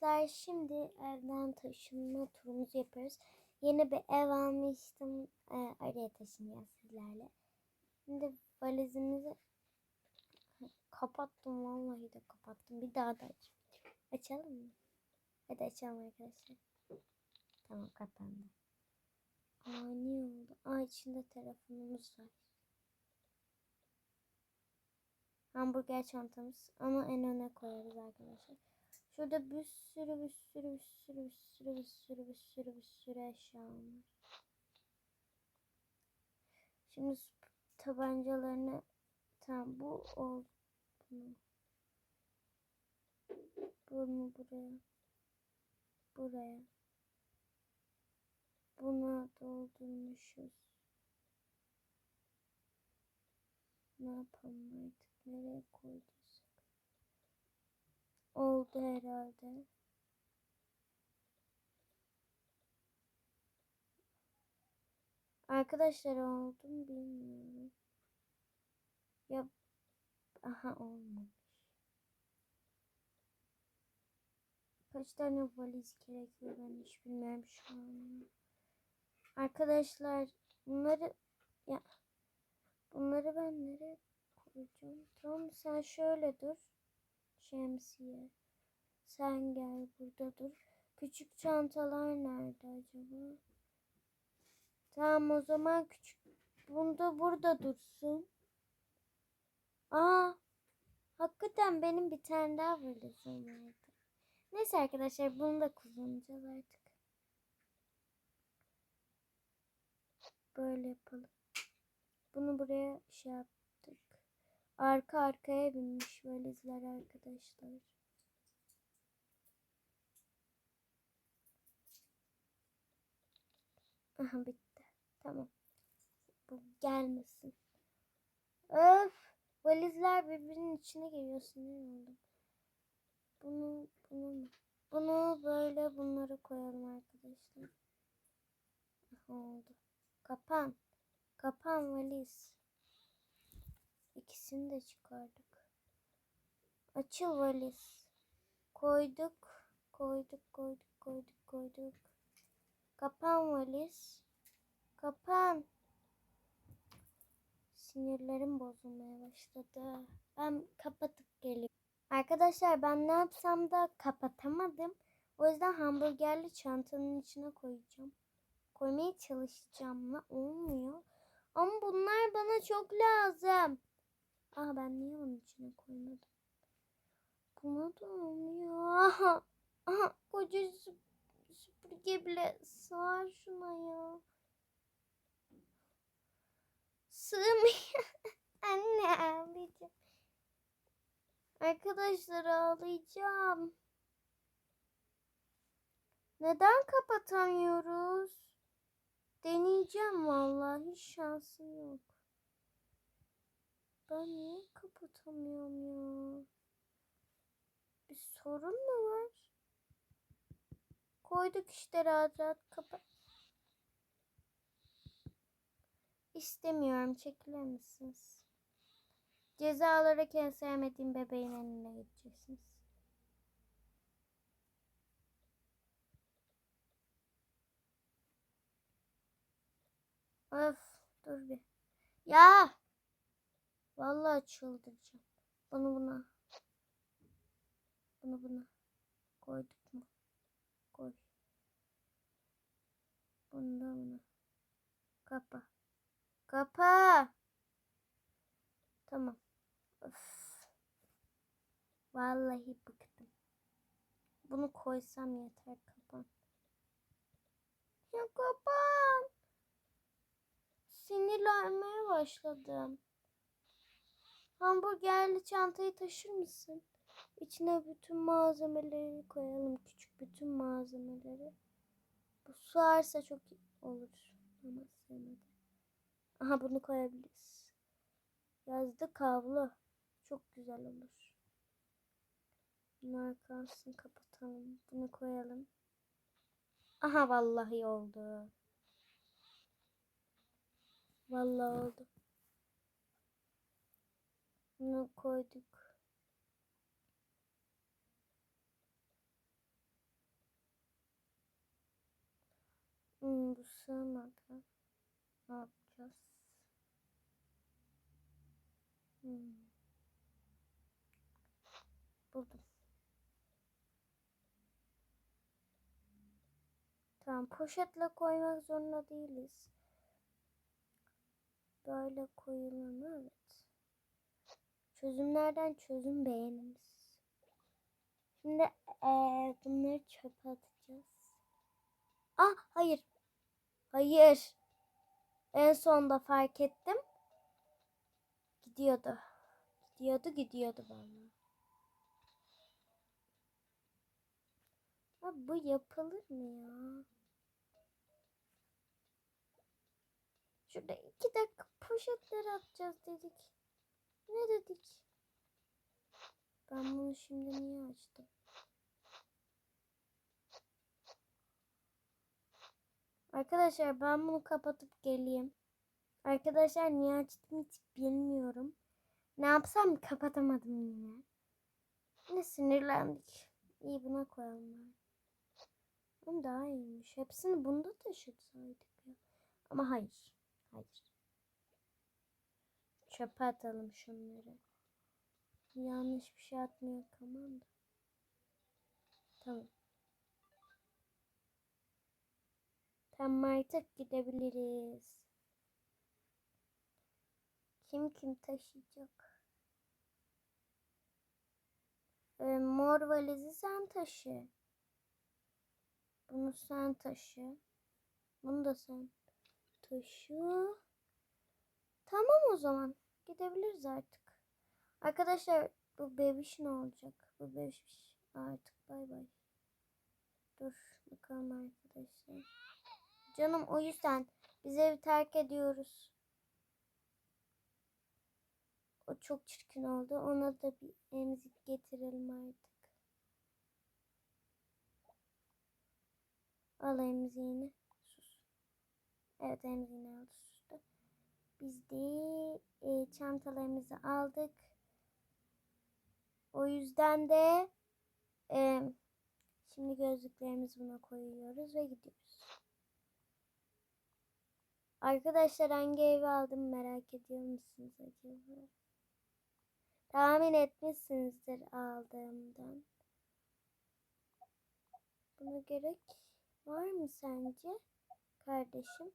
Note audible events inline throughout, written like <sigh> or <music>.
Arkadaşlar şimdi evden taşınma turumuzu yapıyoruz. Yeni bir ev almıştım. Ee, araya taşınacağız sizlerle. Şimdi valizimizi kapattım. Vallahi de kapattım. Bir daha da aç. Açalım mı? Hadi açalım arkadaşlar. Tamam kapandı. Aa niye oldu? Aa içinde telefonumuz var. Hamburger çantamız. Onu en öne koyarız arkadaşlar. Şurada bir sürü bir sürü bir sürü bir sürü bir sürü bir sürü bir sürü eşya var. Şimdi tabancalarını tamam bu oldu. Bunu. Bunu buraya. Buraya. Buna doldurmuşuz. Ne yapalım artık? Nereye koyduysak. Oldu herhalde. Arkadaşlar oldu bilmiyorum. Ya aha olmamış. Kaç tane valiz gerekiyor ben hiç bilmiyorum şu an. Arkadaşlar bunları ya bunları ben nereye koyacağım? Tamam sen şöyle dur. Şemsiye. Sen gel burada dur. Küçük çantalar nerede acaba? Tamam o zaman küçük. Bunda burada dursun. Aa, hakikaten benim bir tane daha valizim vardı. Neyse arkadaşlar bunu da kullanacağız artık. Böyle yapalım. Bunu buraya şey yaptık. Arka arkaya binmiş valizler arkadaşlar. Aha bitti. Tamam. Bu gelmesin. Öf. Valizler birbirinin içine giriyor. Sinir oldum. Bunu, bunu, bunu böyle bunları koyalım arkadaşlar. Aha, oldu. Kapan. Kapan valiz. İkisini de çıkardık. Açıl valiz. Koyduk. Koyduk, koyduk, koyduk, koyduk. Kapan valiz. Kapan. Sinirlerim bozulmaya başladı. Ben kapatıp geliyorum. Arkadaşlar ben ne yapsam da kapatamadım. O yüzden hamburgerli çantanın içine koyacağım. Koymaya çalışacağım ama olmuyor. Ama bunlar bana çok lazım. Aa ben niye onun içine koymadım? Da olmuyor. Aha, koca sü- süpürge bile sığar şuna ya. Sığmıyor. <laughs> Anne ağlayacağım. Arkadaşlar ağlayacağım. Neden kapatamıyoruz? Deneyeceğim vallahi hiç şansım yok. Ben niye kapatamıyorum ya? Bir sorun mu var? Koyduk işte rahat rahat kapat. İstemiyorum. Çekilir misiniz? Ceza olarak sevmediğim bebeğin önüne gideceksiniz. Öf dur bir. Ya! Vallahi çıldıracağım. Bunu buna. Bunu buna. Koyduk mu? Koy. Bunu da buna. Kapa. Kapa. Tamam. Öf. Vallahi bıktım. Bunu koysam yeter kapan. Ya kapan. Sinirlenmeye başladım. Hamburgerli çantayı taşır mısın? İçine bütün malzemeleri koyalım. Küçük bütün malzemeleri. Bu sığarsa çok olur. Ama sığmadı. Aha bunu koyabiliriz. Yazdı kavlu. Çok güzel olur. Bunlar kalsın kapatalım. Bunu koyalım. Aha vallahi oldu. Vallahi oldu. Bunu koyduk. Hmm, bu sığmadı. Ne yapacağız? Hmm. Buldum. Tamam poşetle koymak zorunda değiliz. Böyle koyulur mu? Evet. Çözümlerden çözüm beğeniniz. Şimdi eee, bunları çöpe atacağız. Ah hayır. Hayır. En sonda fark ettim. Gidiyordu. Gidiyordu gidiyordu bana. Abi bu yapılır mı ya? Şurada iki dakika poşetleri atacağız dedik. Ne dedik? Ben bunu şimdi niye açtım? Arkadaşlar ben bunu kapatıp geleyim. Arkadaşlar niye açtım hiç bilmiyorum. Ne yapsam kapatamadım yine. Yine sinirlendik. İyi buna koyalım bari. Bu daha iyiymiş. Hepsini bunda taşıtsaydık ya. Ama hayır. Hayır. Çöpe atalım şunları. Yanlış bir şey atmıyor tamam da. Tamam. Tamam artık gidebiliriz. Kim kim taşıyacak? Ee, mor valizi sen taşı. Bunu sen taşı. Bunu da sen taşı. Tamam o zaman. Gidebiliriz artık. Arkadaşlar bu bebiş ne olacak? Bu bebiş artık bay bay. Dur bakalım arkadaşlar. Canım o yüzden biz evi terk ediyoruz. O çok çirkin oldu. Ona da bir emzik getirelim artık. Al emziğini. Sus. Evet emziğini sustu. Biz de e, çantalarımızı aldık. O yüzden de e, şimdi gözlüklerimizi buna koyuyoruz ve gidiyoruz. Arkadaşlar hangi evi aldım merak ediyor musunuz acaba? Tahmin etmişsinizdir aldığımdan. Buna gerek var mı sence kardeşim?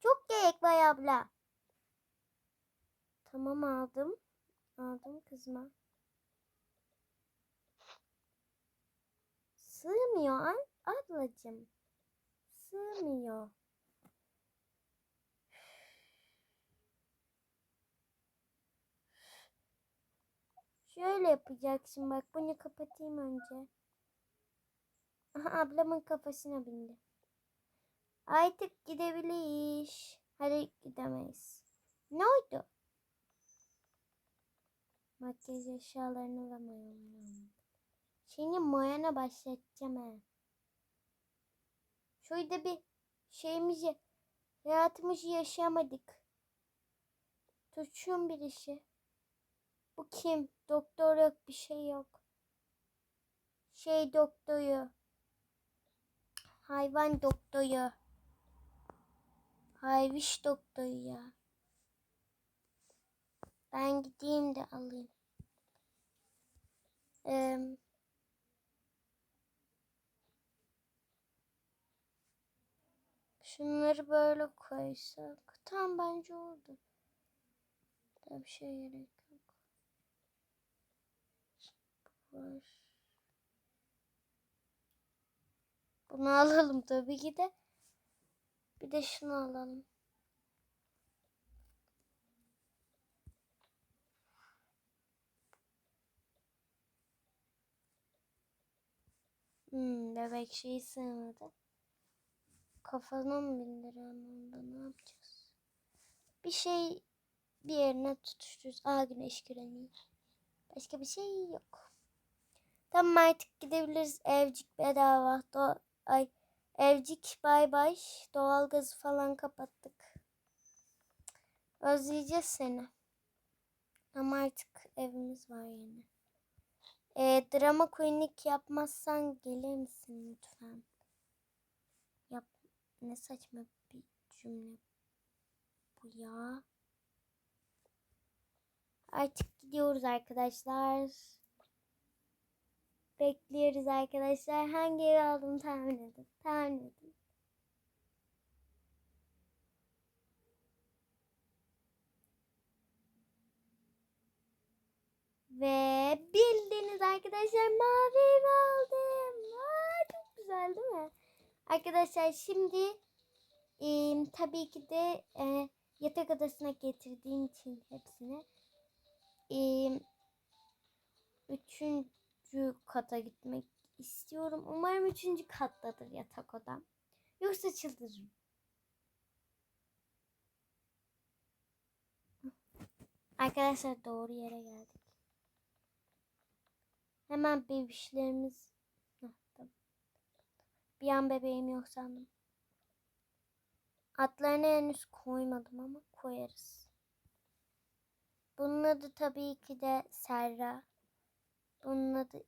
Çok gerek var abla. Tamam aldım. Aldım kızma. Sığmıyor ablacığım. Sığmıyor. Şöyle yapacaksın bak bunu kapatayım önce. Aha, ablamın kafasına bindi. Artık gidebiliriz. Hadi gidemeyiz. Ne oldu? Makyaj eşyalarını da mayalayalım. Şimdi mayana başlatacağım ha. Şöyle bir şeyimizi, hayatımızı yaşamadık. Tuçun bir işi. Bu kim? Doktor yok bir şey yok. Şey doktoru. Hayvan doktoru. Hayviş doktoru ya. Ben gideyim de alayım. Ee, şunları böyle koysak. Tam bence oldu. Daha bir şey gerek yok. Var. Bunu <laughs> alalım tabii ki de. Bir de şunu alalım. Hmm, bebek şeyi sığmadı. Kafana mı bindirelim onda ne yapacağız? Bir şey bir yerine tutuştururuz. Aa güneş göreni. Başka bir şey yok. Tamam artık gidebiliriz. Evcik bedava. Do Ay evcik bay bay. Doğalgazı falan kapattık. Özleyeceğiz seni. Ama artık evimiz var yine. E, drama queenlik yapmazsan gelir misin lütfen? Yap. Ne saçma bir cümle bu ya. Artık gidiyoruz arkadaşlar. Bekliyoruz arkadaşlar. Hangi evi aldığımı tahmin edin. Tahmin edin. Ve bildiniz arkadaşlar mavi ev aldım. Aa, çok güzel değil mi? Arkadaşlar şimdi e, tabii ki de e, yatak odasına getirdiğim için hepsini e, üçüncü kata gitmek istiyorum. Umarım üçüncü kattadır yatak odam. Yoksa çıldırırım. Arkadaşlar doğru yere geldik. Hemen bebişlerimiz... Bir an bebeğim yok sandım. Atlarını henüz koymadım ama koyarız. Bunun adı tabii ki de Serra. Bunun adı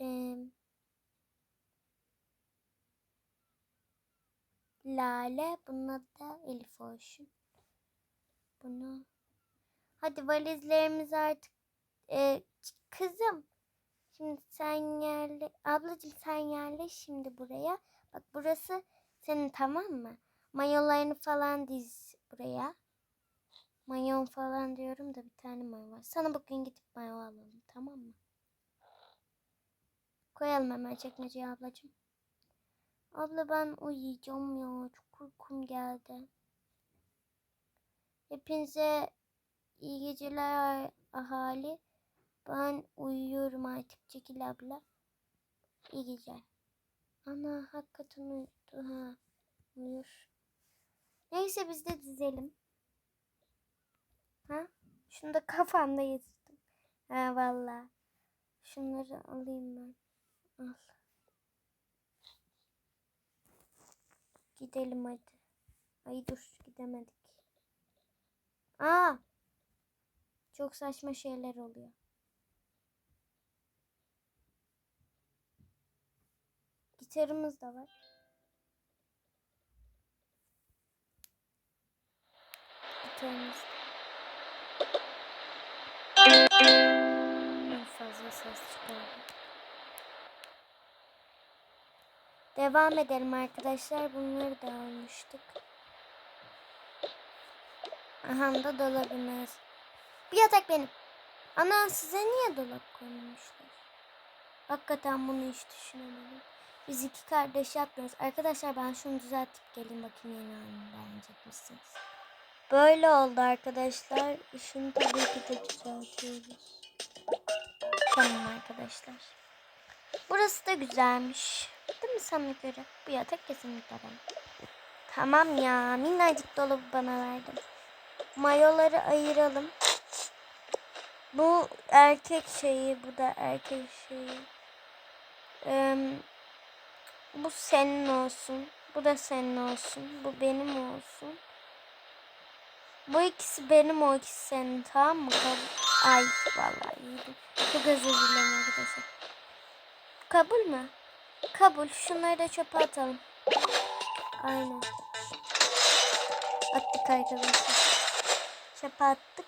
e, Lale. Bunun adı da Elif olsun. Bunu Hadi valizlerimiz artık e, kızım. Şimdi sen yerle ablacığım sen yerle şimdi buraya. Bak burası senin tamam mı? Mayolarını falan diz buraya. Mayon falan diyorum da bir tane mayo var. Sana bugün gidip mayo alalım tamam mı? Koyalım hemen çekmeceye ablacığım. Abla ben uyuyacağım ya. Çok uykum geldi. Hepinize iyi geceler ahali. Ben uyuyorum artık Çekil abla. İyi geceler. Ana hakikaten uyudu ha. Uyur. Neyse biz de dizelim. Ha? Şunu da kafamda yazdım. Ha valla. Şunları alayım ben. Al. Gidelim hadi. Ay dur gidemedik. Aa! Çok saçma şeyler oluyor. Gitarımız da var. Gitarımız. En fazla ses çıkardı. Devam edelim arkadaşlar. Bunları da almıştık. Aha da dolabımız. Bir yatak benim. Ana size niye dolap koymuşlar? Hakikaten bunu hiç düşünemedim. Biz iki kardeş yapmıyoruz. Arkadaşlar ben şunu düzeltip geleyim bakayım yeni halini beğenecek misiniz? Böyle oldu arkadaşlar. İşini tabii ki de düzeltiyoruz. Tamam arkadaşlar. Burası da güzelmiş. Değil mi göre? Bu yatak kesinlikle ben. Tamam ya. Minnacık dolabı bana verdin. Mayoları ayıralım. Bu erkek şeyi. Bu da erkek şeyi. Ee, bu senin olsun. Bu da senin olsun. Bu benim olsun. Bu ikisi benim o ikisi senin tamam mı? Ay vallahi iyiydi. Çok özür dilerim arkadaşlar. Kabul mü? Kabul. Şunları da çöpe atalım. Aynen. Attık arkadaşlar. Çöpe attık.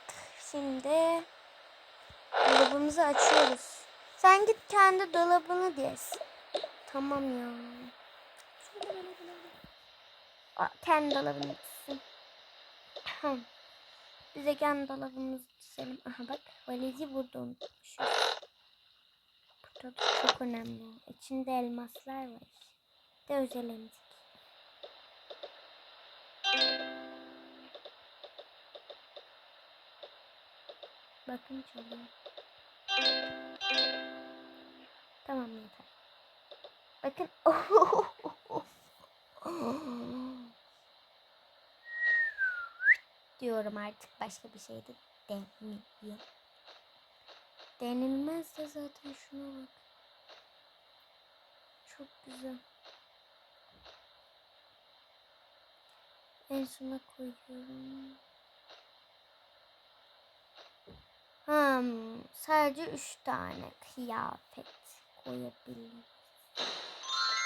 Şimdi dolabımızı açıyoruz. Sen git kendi dolabını diz. Tamam ya. Kendi dolabını dizsin. Biz de kendi dolabımızı dizelim. Aha bak valizi burada unutmuşuz. Da çok önemli. İçinde elmaslar var. De özel emzik. Bakın çalıyor. Tamam yeter. Bakın. <laughs> Diyorum artık başka bir şey de denmiyor. Denilmez de zaten şuna bak. Çok güzel. En sona koyuyorum. Hmm, sadece üç tane kıyafet koyabilirim.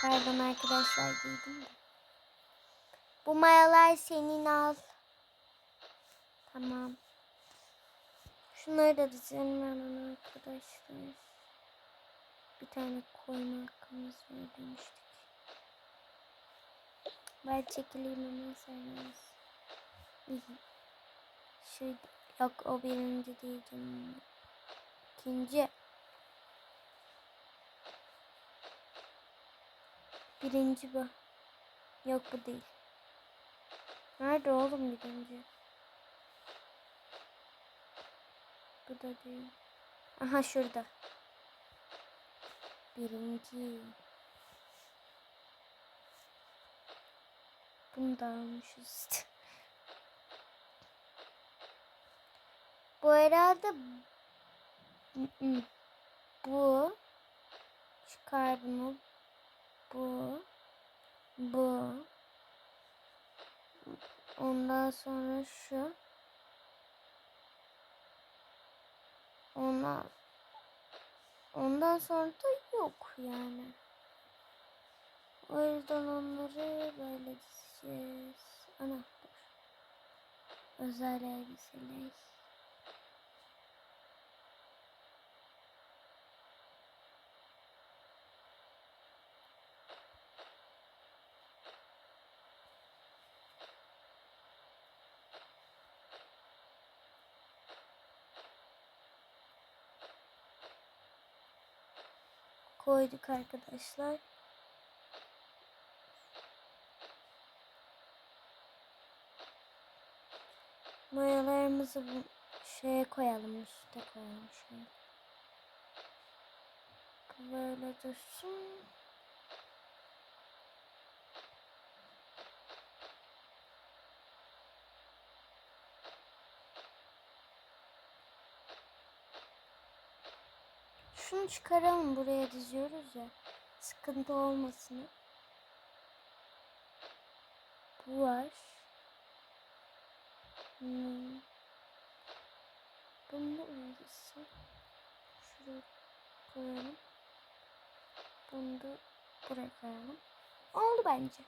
Pardon arkadaşlar giydim de. Bu mayalar senin al. Tamam. Şunları da dizelim hemen arkadaşlar. Bir tane koyma hakkımız var demiştik. Ben çekileyim hemen sayarız. İyi. Şey, yok o birinci canım. İkinci. Birinci bu. Yok bu değil. Nerede oğlum birinci? Bu da değil. Aha şurada. Birinci. Bunu da almışız. Bu herhalde bu çıkar bunu bu bu ondan sonra şu ondan ondan sonra da yok yani. O yüzden onları böyle dizeceğiz. Anahtar. Özel elbiseler koyduk arkadaşlar. Mayalarımızı bu şeye koyalım, üstte koyalım şöyle. Böyle dursun. Şunu çıkaralım buraya diziyoruz ya. Sıkıntı olmasın. Bu var. Hmm. Bunu neresi? Şuraya koyalım. Bunu da buraya koyalım. Oldu bence.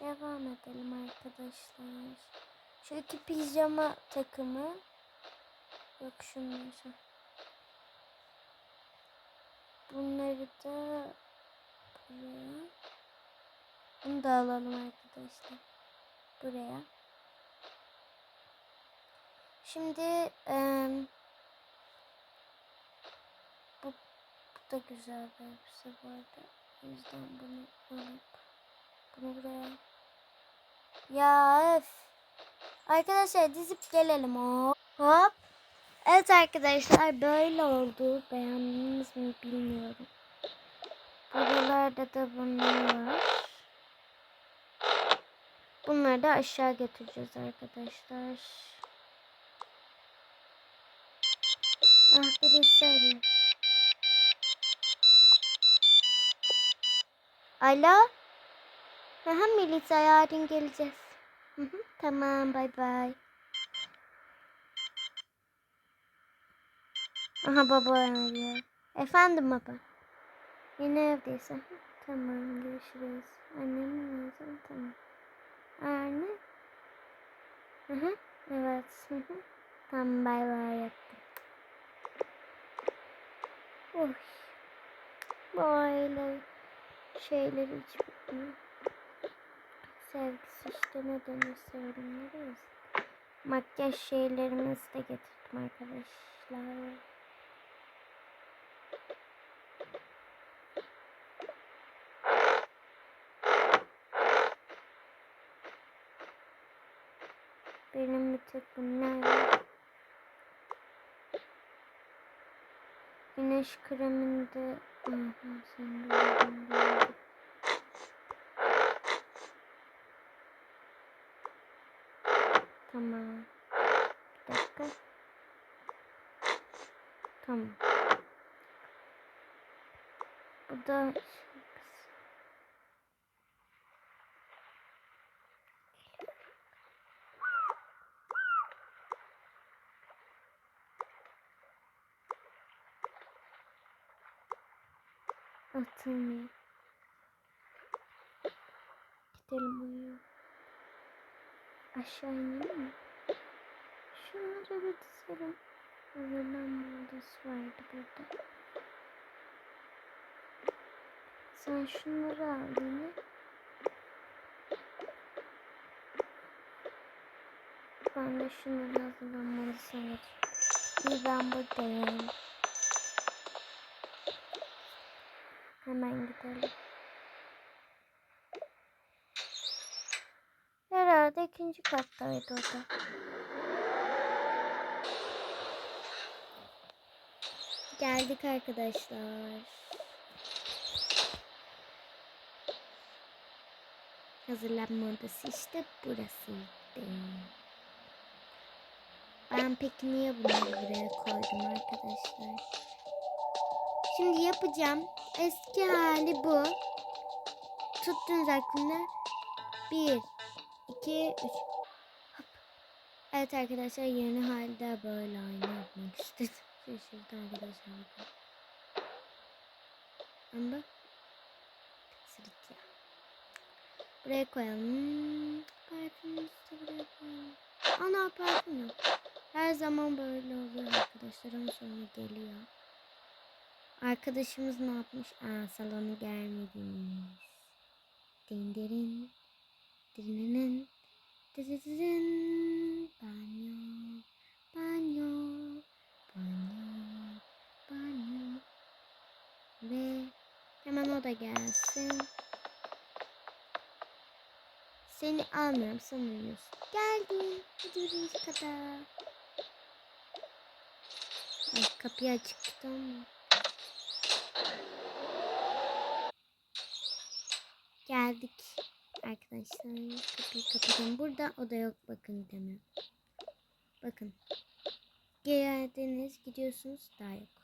Devam edelim arkadaşlar. Şu iki pijama takımı. Yok şunları. Bunları da buraya. Bunu da alalım arkadaşlar. Buraya. Şimdi e, bu, bu da güzel bir elbise bu arada. O yüzden bunu alıp bunu buraya. Ya öf. Arkadaşlar dizip gelelim o. Hop. Evet arkadaşlar böyle oldu. Beğendiniz mi bilmiyorum. Buralarda da bunlar var. Bunları da aşağı getireceğiz arkadaşlar. Ah birisi. Alo? Aha Melisa yarın geleceğiz. Tamam bay bay. Aha baba arıyor. Efendim baba. Yine evdeysen. Tamam görüşürüz. Annem lazım tamam. Anne. Hı. Evet. Tamam bay bay yaptım. Oy. Bu aile şeyleri hiç bitmiyor. Sevgisi işte ne denirse yorumları Makyaj şeylerimizi de getirdim arkadaşlar. Benim bir tek bunlar. Güneş kreminde Aha, sen de Tamam. Bir dakika. Tamam. Bu da Aşağı? Şunları bir dizelim. Hazırlanma odası vardı burada. Sen şunları al yine. Ben de şunları hazırlanma odasına götüreyim. İyi ben buradayım. Hemen gidelim. Herhalde ikinci kattaydı o da. Geldik arkadaşlar. Hazırlanma odası işte burasıydı. Ben peki niye bunları buraya koydum arkadaşlar? Şimdi yapacağım. Eski hali bu. Tuttunuz aklımda. Bir, iki, üç. Hop. Evet arkadaşlar yeni halde böyle aynı yapmak istedim. Şaşırdı arkadaşlar. Ama sırıtıyor. Buraya koyalım. Parfümümüzü de buraya koyalım. Ana parfüm yok. Her zaman böyle oluyor arkadaşlar ama sonra geliyor. Arkadaşımız ne yapmış? Aa salonu gelmediniz. Din dirin. Dirinin. Dirinin. Banyo. Banyo. Banyo. Banyo. Ve hemen o da gelsin. Seni almıyorum. Geldin. Hadi birinci kata. Ay kapıyı açık tutalım. Geldik arkadaşlar. Kapıyı kapatalım. Burada oda yok bakın demiyor. Bakın. Geldiniz gidiyorsunuz daha yok.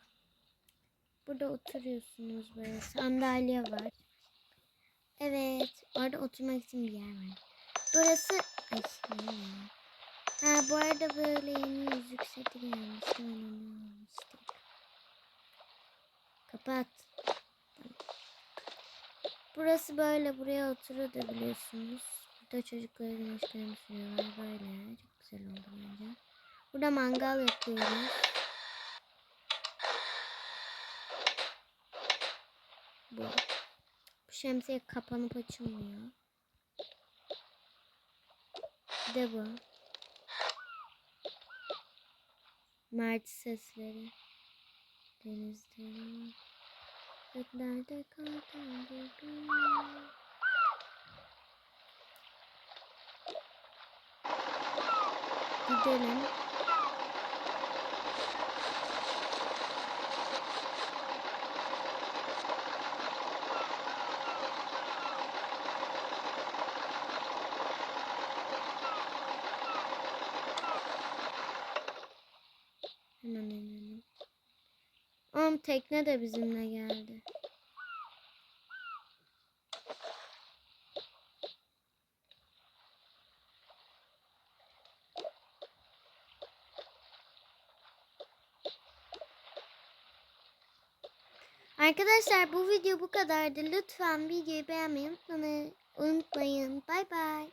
Burada oturuyorsunuz böyle sandalye var. Evet orada oturmak için bir yer var. Burası ay? Ha bu arada böyle yeni yüzük seti gelmişti. Kapat. Burası böyle buraya oturabiliyorsunuz. Burada çocuklara güneş kremi sürüyorlar böyle. Çok güzel oldu bence. Burada mangal yapıyoruz. Bu. Bu şemsiye kapanıp açılmıyor. Bir de bu. Mert sesleri. Denizde. Göklerde kalkan gibi. Gidelim. Hemen inelim. Oğlum tekne de bizimle geldi. Arkadaşlar bu video bu kadardı. Lütfen videoyu beğenmeyi unutmayın. Bay bay.